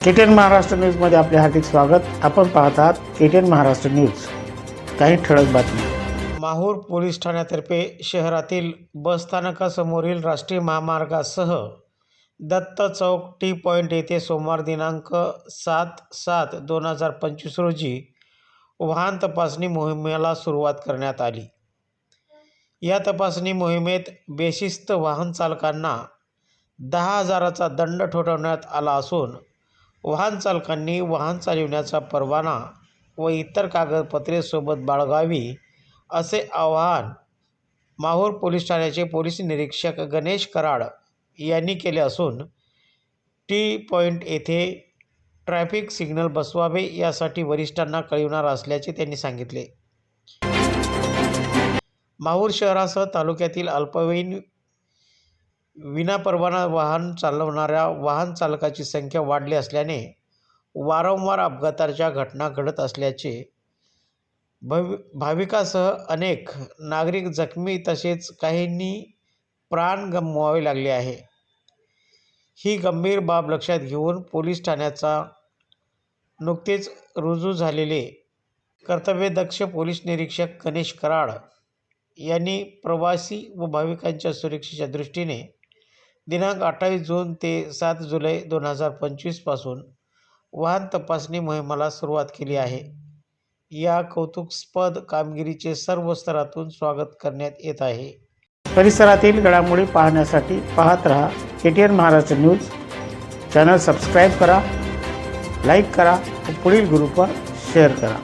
KTN Maharashtra न्यूजमध्ये आपले हार्दिक स्वागत. आपण पाहत आहात केटीएन महाराष्ट्र न्यूज. काही ठळक बातमी माहूर पोलीस ठाण्यातर्फे शहरातील बसस्थानकासमोरील राष्ट्रीय महामार्गासह दत्त चौक टी पॉईंट येथे सोमवार दिनांक सात सात दोन हजार पंचवीस रोजी वाहन तपासणी मोहिमेला सुरुवात करण्यात आली. या तपासणी मोहिमेत बेशिस्त वाहन चालकांना दहा हजाराचा दंड ठोठवण्यात आला असून वाहन चालकांनी वाहन चालविण्याचा परवाना व इतर कागदपत्रे सोबत बाळगावी असे आवाहन माहूर पोलीस ठाण्याचे पोलीस निरीक्षक गणेश कराड यांनी केले असून टी पॉईंट येथे ट्रॅफिक सिग्नल बसवावे यासाठी वरिष्ठांना कळविणार असल्याचे त्यांनी सांगितले. माहूर शहरासह तालुक्यातील अल्पवयीन विनापरवाना वाहन चालवणाऱ्या वाहन चालकाची संख्या वाढली असल्याने वारंवार अपघाताच्या घटना घडत असल्याचे भवि भाविकासह अनेक नागरिक जखमी तसेच काहींनी प्राण गमवावे लागले आहे. ही गंभीर बाब लक्षात घेऊन पोलीस ठाण्याचा नुकतेच रुजू झालेले कर्तव्यदक्ष पोलीस निरीक्षक गणेश कराड यांनी प्रवासी व भाविकांच्या सुरक्षेच्या दृष्टीने दिनांक अठ्ठावीस जून ते सात जुलै दोन हजार पंचवीसपासून वाहन तपासणी मोहिमेला सुरुवात केली आहे. या कौतुकस्पद कामगिरीचे सर्व स्तरातून स्वागत करण्यात येत आहे. परिसरातील घडामोडी पाहण्यासाठी पाहत रहा K T N Maharashtra news. Channel subscribe करा लाईक करा व पुढील ग्रुपवर शेअर करा.